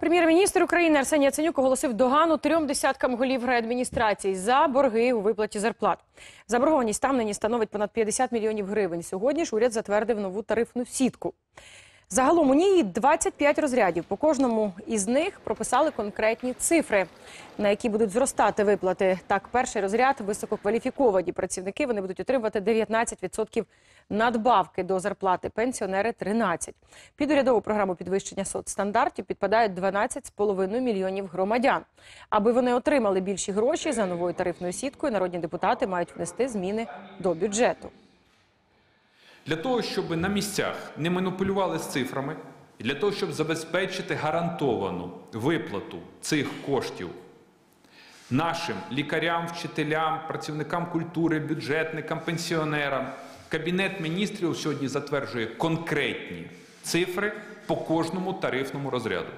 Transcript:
Прем'єр-міністр України Арсеній Яценюк оголосив догану трьом десяткам голів реадміністрації за борги у виплаті зарплат. Заборгованість там нині становить понад 50 мільйонів гривень. Сьогодні ж уряд затвердив нову тарифну сітку. Загалом у ній 25 розрядів. По кожному із них прописали конкретні цифри, на які будуть зростати виплати. Так, перший розряд висококваліфіковані працівники. Вони будуть отримувати 19% надбавки до зарплати, пенсіонери 13%. Під урядову програму підвищення соцстандартів підпадають 12,5 мільйонів громадян. Аби вони отримали більші гроші за новою тарифною сіткою, народні депутати мають внести зміни до бюджету. Для того, щоб на місцях не маніпулювали з цифрами, і для того, щоб забезпечити гарантовану виплату цих коштів нашим лікарям, вчителям, працівникам культури, бюджетникам, пенсіонерам, Кабінет міністрів сьогодні затверджує конкретні цифри по кожному тарифному розряду.